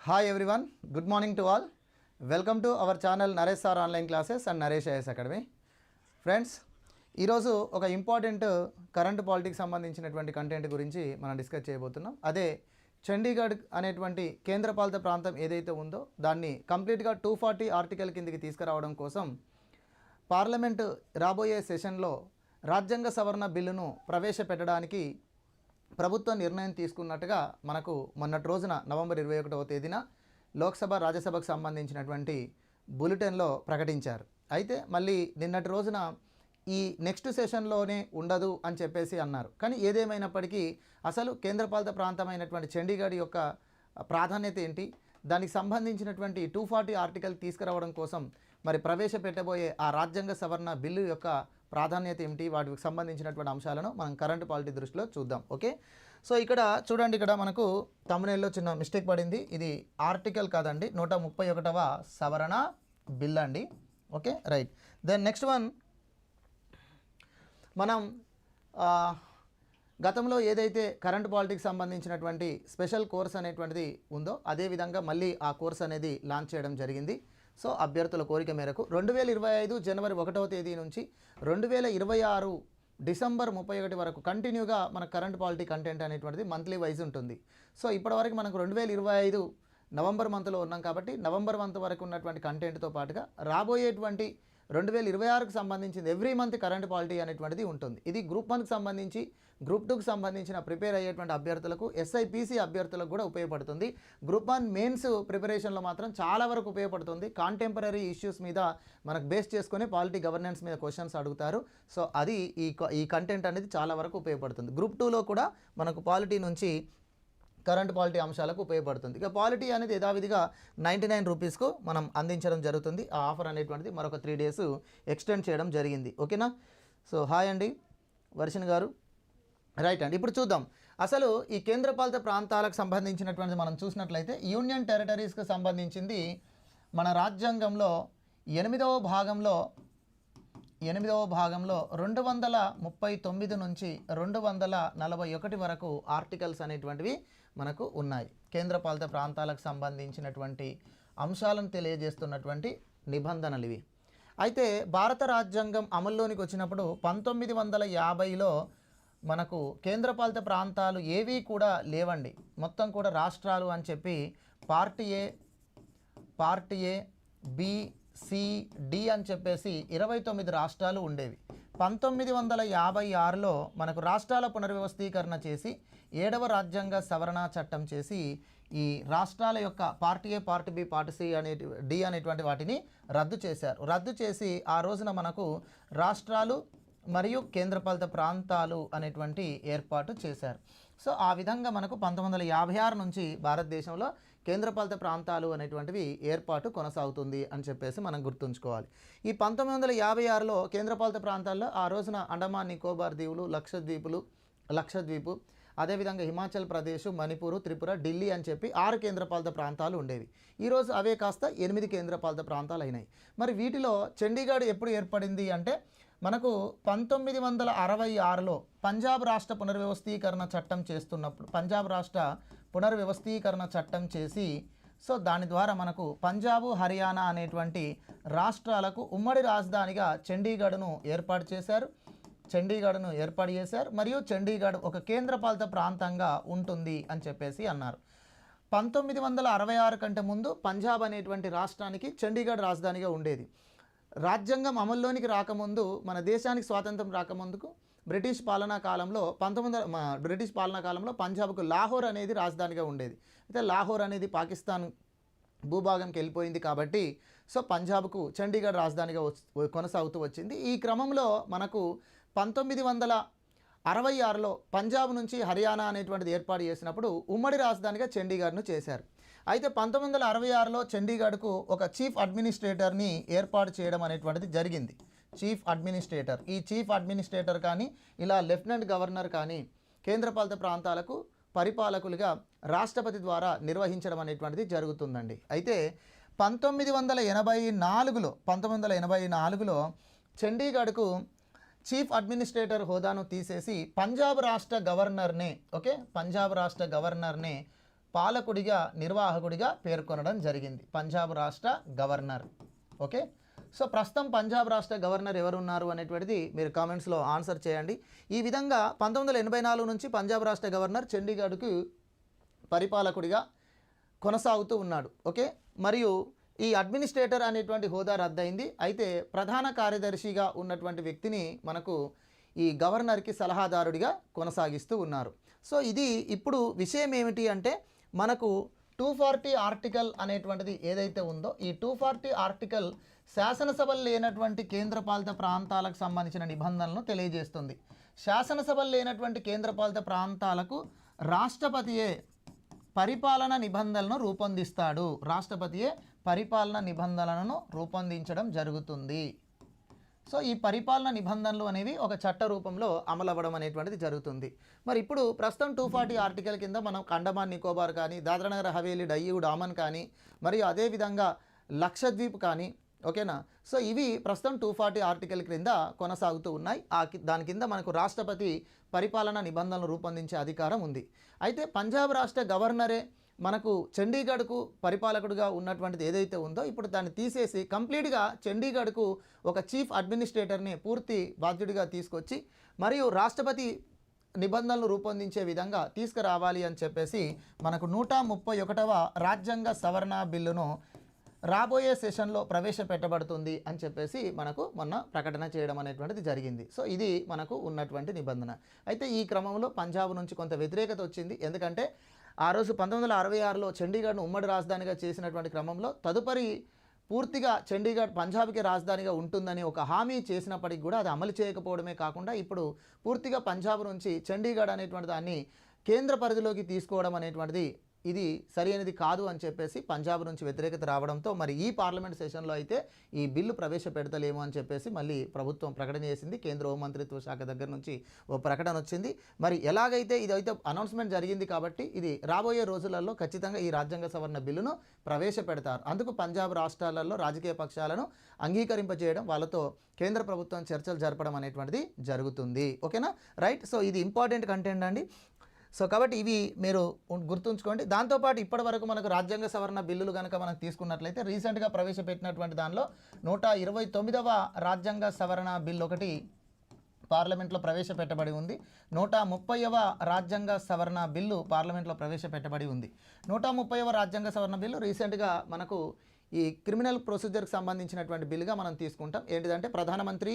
Hi everyone good morning to all welcome to our channel Naresh sir online classes and Naresh IAS academy friends ఈరోజు ఒక important current politics సంబంధించినటువంటి content గురించి మనం discuss చేయబోతున్నాం. అదే చండీగఢ్ అనేటువంటి కేంద్రపాలిత ప్రాంతం ఏదైతే ఉందో దాన్ని కంప్లీట్గా టూ ఫార్టీ ఆర్టికల్ కిందికి తీసుకురావడం కోసం పార్లమెంటు రాబోయే సెషన్లో రాజ్యాంగ సవరణ బిల్లును ప్రవేశపెట్టడానికి ప్రభుత్వం నిర్ణయం తీసుకున్నట్టుగా మనకు మొన్నటి రోజున నవంబర్ ఇరవై ఒకటవ తేదీన లోక్సభ రాజ్యసభకు సంబంధించినటువంటి బులెటిన్లో ప్రకటించారు. అయితే మళ్ళీ నిన్నటి రోజున ఈ నెక్స్ట్ సెషన్లోనే ఉండదు అని చెప్పేసి అన్నారు. కానీ ఏదేమైనప్పటికీ అసలు కేంద్రపాలిత ప్రాంతమైనటువంటి చండీగఢ్ యొక్క ప్రాధాన్యత ఏంటి? దానికి సంబంధించినటువంటి టూ ఫార్టీ ఆర్టికల్ తీసుకురావడం కోసం మరి ప్రవేశపెట్టబోయే ఆ రాజ్యాంగ సవరణ బిల్లు యొక్క ప్రాధాన్యత ఏమిటి? వాటికి సంబంధించినటువంటి అంశాలను మనం కరెంట్ పాలిటీ దృష్టిలో చూద్దాం. ఓకే? సో ఇక్కడ చూడండి ఇక్కడ మనకు తమిళలో చిన్న మిస్టేక్ పడింది. ఇది ఆర్టికల్ కాదండి. నూట ముప్పై ఒకటవ సవరణ బిల్ అండి. Okay? Right. Then next one మనం గతంలో ఏదైతే కరెంట్ పాలిటిక్స్ సంబంధించినటువంటి స్పెషల్ కోర్స్ అనేటువంటిది ఉందో అదే విధంగా మళ్ళీ ఆ కోర్స్ అనేది లాంచ్ చేయడం జరిగింది. సో అభ్యర్థుల కోరిక మేరకు రెండు వేల ఇరవై ఐదు జనవరి ఒకటవ తేదీ నుంచి రెండు వేల ఇరవై ఆరు డిసెంబర్ ముప్పై ఒకటి వరకు కంటిన్యూగా మన కరెంట్ పాలిటీ కంటెంట్ అనేటువంటిది మంత్లీ వైజ్ ఉంటుంది. సో ఇప్పటివరకు మనకు రెండు వేల ఇరవై ఐదు నవంబర్ మంత్లో ఉన్నాం కాబట్టి నవంబర్ మంత్ వరకు ఉన్నటువంటి కంటెంట్తో పాటుగా రాబోయేటువంటి రెండు వేల ఇరవై ఆరుకు సంబంధించింది ఎవ్రీ మంత్ కరెంట్ పాలిటీ అనేటువంటిది ఉంటుంది. ఇది గ్రూప్ వన్కి సంబంధించి గ్రూప్ టూకి సంబంధించిన ప్రిపేర్ అయ్యేటువంటి అభ్యర్థులకు ఎస్ఐపిసి అభ్యర్థులకు కూడా ఉపయోగపడుతుంది. గ్రూప్ వన్ మెయిన్స్ ప్రిపరేషన్లో మాత్రం చాలా వరకు ఉపయోగపడుతుంది. కాంటెంపరీ ఇష్యూస్ మీద మనకు బేస్ చేసుకొని పాలిటీ గవర్నెన్స్ మీద క్వశ్చన్స్ అడుగుతారు. సో అది ఈ క- ఈ కంటెంట్ అనేది చాలా వరకు ఉపయోగపడుతుంది. గ్రూప్ టూలో కూడా మనకు పాలిటీ నుంచి కరెంట్ పాలిటీ అంశాలకు ఉపయోగపడుతుంది. ఇక పాలిటీ అనేది యథావిధిగా నైంటీ నైన్ రూపీస్కు మనం అందించడం జరుగుతుంది. ఆ ఆఫర్ అనేటువంటిది మరొక త్రీ డేస్ ఎక్స్టెండ్ చేయడం జరిగింది. ఓకేనా? సో హాయ్ అండి. వర్షన్ గారు. రైట్ అండి. ఇప్పుడు చూద్దాం. అసలు ఈ కేంద్రపాలిత ప్రాంతాలకు సంబంధించినటువంటి మనం చూసినట్లయితే యూనియన్ టెరిటరీస్కి సంబంధించింది మన రాజ్యాంగంలో ఎనిమిదవ భాగంలో ఎనిమిదవ భాగంలో రెండు వందల ముప్పై తొమ్మిది నుంచి రెండు వందల నలభై ఒకటి వరకు ఆర్టికల్స్ అనేటువంటివి మనకు ఉన్నాయి. కేంద్రపాలిత ప్రాంతాలకు సంబంధించినటువంటి అంశాలను తెలియజేస్తున్నటువంటి నిబంధనలు ఇవి. అయితే భారత రాజ్యాంగం అమల్లోనికి వచ్చినప్పుడు పంతొమ్మిది వందల యాభైలో మనకు కేంద్రపాలిత ప్రాంతాలు ఏవీ కూడా లేవండి. మొత్తం కూడా రాష్ట్రాలు అని చెప్పి party A party A B CD అని చెప్పేసి ఇరవై తొమ్మిది రాష్ట్రాలు ఉండేవి. పంతొమ్మిది వందల యాభై ఆరులో మనకు రాష్ట్రాల పునర్వ్యవస్థీకరణ చేసి ఏడవ రాజ్యాంగ సవరణ చట్టం చేసి ఈ రాష్ట్రాల యొక్క party A party B party C అనే డి అనేటువంటి వాటిని రద్దు చేశారు. రద్దు చేసి ఆ రోజున మనకు రాష్ట్రాలు మరియు కేంద్రపాలిత ప్రాంతాలు అనేటువంటి ఏర్పాటు చేశారు. సో ఆ విధంగా మనకు పంతొమ్మిది వందల యాభై ఆరు నుంచి భారతదేశంలో కేంద్రపాలిత ప్రాంతాలు అనేటువంటివి ఏర్పాటు కొనసాగుతుంది అని చెప్పేసి మనం గుర్తుంచుకోవాలి. ఈ పంతొమ్మిది వందల యాభై ఆరులో కేంద్రపాలిత ప్రాంతాల్లో ఆ రోజున అండమాన్ నికోబార్ దీవులు లక్షద్వీపులు లక్షద్వీపు అదేవిధంగా హిమాచల్ ప్రదేశ్ మణిపూర్ త్రిపుర ఢిల్లీ అని చెప్పి ఆరు కేంద్రపాలిత ప్రాంతాలు ఉండేవి. ఈరోజు అవే కాస్త ఎనిమిది కేంద్రపాలిత ప్రాంతాలు అయినాయి. మరి వీటిలో చండీగఢ్ ఎప్పుడు ఏర్పడింది అంటే మనకు పంతొమ్మిది వందల అరవై ఆరులో పంజాబ్ రాష్ట్ర పునర్వ్యవస్థీకరణ చట్టం చేస్తున్నప్పుడు పంజాబ్ రాష్ట్ర పునర్వ్యవస్థీకరణ చట్టం చేసి సో దాని ద్వారా మనకు పంజాబు హర్యానా అనేటువంటి రాష్ట్రాలకు ఉమ్మడి రాజధానిగా చండీగఢ్ను ఏర్పాటు చేశారు. చండీగఢ్ను ఏర్పాటు చేశారు. మరియు చండీగఢ్ ఒక కేంద్రపాలిత ప్రాంతంగా ఉంటుంది అని చెప్పేసి అన్నారు. పంతొమ్మిది వందల అరవై ఆరు కంటే ముందు పంజాబ్ అనేటువంటి రాష్ట్రానికి చండీగఢ్ రాజధానిగా ఉండేది. రాజ్యాంగం అమల్లోనికి రాకముందు మన దేశానికి స్వాతంత్రం రాకముందుకు బ్రిటిష్ పాలనా కాలంలో పంతొమ్మిది వందల బ్రిటిష్ పాలనా కాలంలో పంజాబ్కు లాహోర్ అనేది రాజధానిగా ఉండేది. అయితే లాహోర్ అనేది పాకిస్తాన్ భూభాగంకి వెళ్ళిపోయింది కాబట్టి సో పంజాబ్కు చండీగఢ్ రాజధానిగా కొనసాగుతూ వచ్చింది. ఈ క్రమంలో మనకు పంతొమ్మిది వందల అరవై ఆరులో పంజాబ్ నుంచి హర్యానా అనేటువంటిది ఏర్పాటు చేసినప్పుడు ఉమ్మడి రాజధానిగా చండీగఢ్ను చేశారు. అయితే పంతొమ్మిది వందల అరవై ఆరులో చండీగఢ్కు ఒక చీఫ్ అడ్మినిస్ట్రేటర్ని ఏర్పాటు చేయడం అనేటువంటిది జరిగింది. Chief administrator. ఈ చీఫ్ అడ్మినిస్ట్రేటర్ కానీ ఇలా లెఫ్టినెంట్ గవర్నర్ కానీ కేంద్రపాలిత ప్రాంతాలకు పరిపాలకులుగా రాష్ట్రపతి ద్వారా నిర్వహించడం అనేటువంటిది జరుగుతుందండి. అయితే పంతొమ్మిది వందల ఎనభై నాలుగులో పంతొమ్మిది వందల ఎనభై నాలుగులో చండీగఢ్కు చీఫ్ అడ్మినిస్ట్రేటర్ హోదాను తీసేసి పంజాబ్ రాష్ట్ర గవర్నర్నే ఓకే? పంజాబ్ రాష్ట్ర గవర్నర్నే పాలకుడిగా నిర్వాహకుడిగా పేర్కొనడం జరిగింది. పంజాబ్ రాష్ట్ర గవర్నర్ ఓకే? సో ప్రస్తుతం పంజాబ్ రాష్ట్ర గవర్నర్ ఎవరున్నారు అనేటువంటిది మీరు కామెంట్స్లో ఆన్సర్ చేయండి. ఈ విధంగా పంతొమ్మిది వందల ఎనభై నాలుగు నుంచి పంజాబ్ రాష్ట్ర గవర్నర్ చండీగఢ్కు పరిపాలకుడిగా కొనసాగుతూ ఉన్నాడు. ఓకే? మరియు ఈ అడ్మినిస్ట్రేటర్ అనేటువంటి హోదా రద్దయింది. అయితే ప్రధాన కార్యదర్శిగా ఉన్నటువంటి వ్యక్తిని మనకు ఈ గవర్నర్కి సలహాదారుడిగా కొనసాగిస్తూ ఉన్నారు. సో ఇది ఇప్పుడు విషయం ఏమిటి అంటే మనకు టూ ఫార్టీ ఆర్టికల్ అనేటువంటిది ఏదైతే ఉందో ఈ టూ ఫార్టీ ఆర్టికల్ శాసనసభలు లేనటువంటి కేంద్రపాలిత ప్రాంతాలకు సంబంధించిన నిబంధనలను తెలియజేస్తుంది. శాసనసభలు లేనటువంటి కేంద్రపాలిత ప్రాంతాలకు రాష్ట్రపతియే పరిపాలన నిబంధనలను రూపొందిస్తాడు. రాష్ట్రపతియే పరిపాలన నిబంధనలను రూపొందించడం జరుగుతుంది. సో ఈ పరిపాలన నిబంధనలు అనేవి ఒక చట్ట రూపంలో అమలవ్వడం అనేటువంటిది జరుగుతుంది. మరి ఇప్పుడు ప్రస్తుతం టూ ఫార్టీ ఆర్టికల్ కింద మనం అండమాన్ నికోబార్ కానీ దాద్రానగర్ హవేలీ డయ్యూ డామన్ కానీ మరియు అదేవిధంగా లక్షద్వీప్ కానీ ఓకేనా? సో ఇవి ప్రస్తుతం టూ ఫార్టీ ఆర్టికల్ క్రింద కొనసాగుతూ ఉన్నాయి. ఆ దాని కింద మనకు రాష్ట్రపతి పరిపాలన నిబంధనలు రూపొందించే అధికారం ఉంది. అయితే పంజాబ్ రాష్ట్ర గవర్నరే మనకు చండీగఢ్కు పరిపాలకుడుగా ఉన్నటువంటిది ఏదైతే ఉందో ఇప్పుడు దాన్ని తీసేసి కంప్లీట్గా చండీగఢ్కు ఒక చీఫ్ అడ్మినిస్ట్రేటర్ని పూర్తి బాధ్యుడిగా తీసుకొచ్చి మరియు రాష్ట్రపతి నిబంధనలు రూపొందించే విధంగా తీసుకురావాలి అని చెప్పేసి మనకు నూట ముప్పై ఒకటవ రాజ్యాంగ సవరణ బిల్లును రాబోయే సెషన్లో ప్రవేశపెట్టబడుతుంది అని చెప్పేసి మనకు మొన్న ప్రకటన చేయడం అనేటువంటిది జరిగింది. సో ఇది మనకు ఉన్నటువంటి నిబంధన. అయితే ఈ క్రమంలో పంజాబ్ నుంచి కొంత వ్యతిరేకత వచ్చింది. ఎందుకంటే ఆ రోజు పంతొమ్మిది వందల అరవై ఆరులో చండీగఢ్ను ఉమ్మడి రాజధానిగా చేసినటువంటి క్రమంలో తదుపరి పూర్తిగా చండీగఢ్ పంజాబ్కి రాజధానిగా ఉంటుందని ఒక హామీ చేసినప్పటికి కూడా అది అమలు చేయకపోవడమే కాకుండా ఇప్పుడు పూర్తిగా పంజాబ్ నుంచి చండీగఢ్ అనేటువంటి దాన్ని కేంద్ర పరిధిలోకి తీసుకోవడం అనేటువంటిది ఇది సరైనది కాదు అని చెప్పేసి పంజాబ్ నుంచి వ్యతిరేకత రావడంతో మరి ఈ పార్లమెంట్ సెషన్లో అయితే ఈ బిల్లు ప్రవేశపెడతలేము అని చెప్పేసి మళ్ళీ ప్రభుత్వం ప్రకటన చేసింది. కేంద్ర హోంమంత్రిత్వ శాఖ దగ్గర నుంచి ఓ ప్రకటన వచ్చింది. మరి ఎలాగైతే ఇదైతే అనౌన్స్మెంట్ జరిగింది కాబట్టి ఇది రాబోయే రోజులలో ఖచ్చితంగా ఈ రాజ్యాంగ సవరణ బిల్లును ప్రవేశపెడతారు. అందుకు పంజాబ్ రాష్ట్రాలలో రాజకీయ పక్షాలను అంగీకరింపజేయడం వాళ్ళతో కేంద్ర ప్రభుత్వం చర్చలు జరపడం అనేటువంటిది జరుగుతుంది. ఓకేనా? రైట్. సో ఇది ఇంపార్టెంట్ కంటెంట్ అండి. సో కాబట్టి ఇవి మీరు గుర్తుంచుకోండి. దాంతోపాటు ఇప్పటి వరకు మనకు రాజ్యాంగ సవరణ బిల్లులు కనుక మనం తీసుకున్నట్లయితే రీసెంట్గా ప్రవేశపెట్టినటువంటి దానిలో నూట ఇరవై తొమ్మిదవ రాజ్యాంగ సవరణ బిల్లు ఒకటి పార్లమెంట్లో ప్రవేశపెట్టబడి ఉంది. నూట ముప్పైవ రాజ్యాంగ సవరణ బిల్లు పార్లమెంట్లో ప్రవేశపెట్టబడి ఉంది. నూట ముప్పైవ రాజ్యాంగ సవరణ బిల్లు రీసెంట్గా మనకు ఈ క్రిమినల్ ప్రొసీజర్కి సంబంధించినటువంటి బిల్లుగా మనం తీసుకుంటాం. ఏంటిదంటే ప్రధానమంత్రి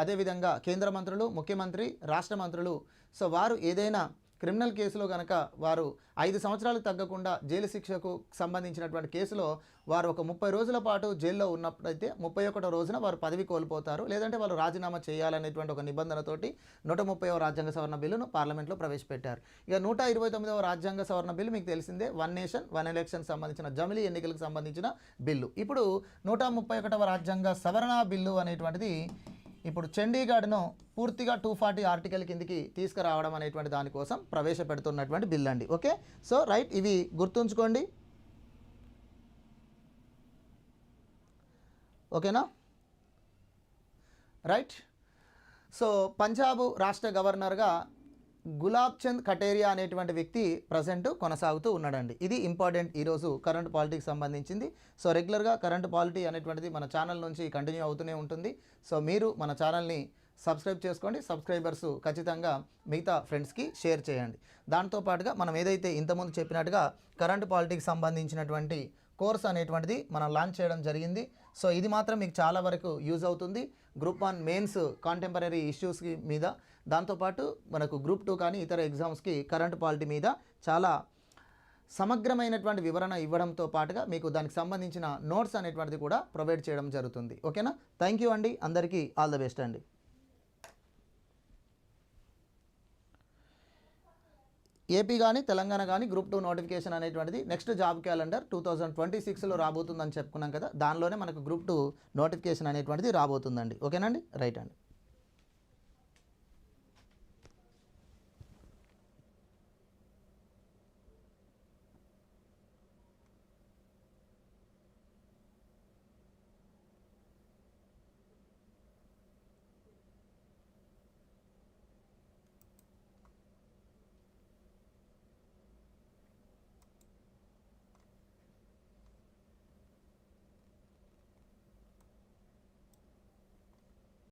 అదేవిధంగా కేంద్ర మంత్రులు ముఖ్యమంత్రి రాష్ట్ర మంత్రులు సో వారు ఏదైనా క్రిమినల్ కేసులో కనుక వారు ఐదు సంవత్సరాలకు తగ్గకుండా జైలు శిక్షకు సంబంధించినటువంటి కేసులో వారు ఒక ముప్పై రోజుల పాటు జైల్లో ఉన్నప్పుడైతే ముప్పై ఒకటో రోజున వారు పదవి కోల్పోతారు. లేదంటే వాళ్ళు రాజీనామా చేయాలనేటువంటి ఒక నిబంధనతోటి నూట ముప్పైవ రాజ్యాంగ సవరణ బిల్లును పార్లమెంట్లో ప్రవేశపెట్టారు. ఇక నూట ఇరవై తొమ్మిదవ రాజ్యాంగ సవరణ బిల్లు మీకు తెలిసిందే వన్ నేషన్ వన్ ఎలక్షన్ సంబంధించిన జమిలీ ఎన్నికలకు సంబంధించిన బిల్లు. ఇప్పుడు నూట ముప్పై ఒకటవ రాజ్యాంగ సవరణ బిల్లు అనేటువంటిది ఇప్పుడు చండీగఢ్ను పూర్తిగా టూ ఫార్టీ ఆర్టికల్ కిందికి తీసుకురావడం అనేటువంటి దానికోసం ప్రవేశపెడుతున్నటువంటి బిల్ అండి. ఓకే? సో రైట్ ఇవి గుర్తుంచుకోండి. ఓకేనా? రైట్. సో పంజాబ్ రాష్ట్ర గవర్నర్గా గులాబ్ చంద్ కటేరియా అనేటువంటి వ్యక్తి ప్రజెంట్ కొనసాగుతూ ఉన్నాడండి. ఇది ఇంపార్టెంట్ ఈరోజు కరెంట్ పాలిటిక్స్ సంబంధించింది. సో రెగ్యులర్గా కరెంట్ పాలిటీ అనేటువంటిది మన ఛానల్ నుంచి కంటిన్యూ అవుతూనే ఉంటుంది. సో మీరు మన ఛానల్ని సబ్స్క్రైబ్ చేసుకోండి. సబ్స్క్రైబర్స్ ఖచ్చితంగా మిగతా ఫ్రెండ్స్కి షేర్ చేయండి. దాంతోపాటుగా మనం ఏదైతే ఇంతకుముందు చెప్పినట్టుగా కరెంట్ పాలిటీకి సంబంధించినటువంటి కోర్స్ అనేటువంటిది మనం లాంచ్ చేయడం జరిగింది. సో ఇది మాత్రం మీకు చాలా వరకు యూజ్ అవుతుంది. గ్రూప్ వన్ మెయిన్స్ కాంటెంపరీ ఇష్యూస్కి మీద దాంతోపాటు మనకు గ్రూప్ టూ కానీ ఇతర ఎగ్జామ్స్కి కరెంట్ పాలిటీ మీద చాలా సమగ్రమైనటువంటి వివరణ ఇవ్వడంతో పాటుగా మీకు దానికి సంబంధించిన నోట్స్ అనేటువంటిది కూడా ప్రొవైడ్ చేయడం జరుగుతుంది. ఓకేనా థ్యాంక్ యూ అండి. అందరికీ ఆల్ ద బెస్ట్ అండి. ఏపీ కానీ తెలంగాణ కానీ గ్రూప్ టూ నోటిఫికేషన్ అనేటువంటిది next job calendar two thousand twenty సిక్స్లో రాబోతుందని చెప్పుకున్నాం కదా దానిలోనే మనకు గ్రూప్ టూ నోటిఫికేషన్ అనేటువంటిది రాబోతుందండి. ఓకేనండి రైట్ అండి.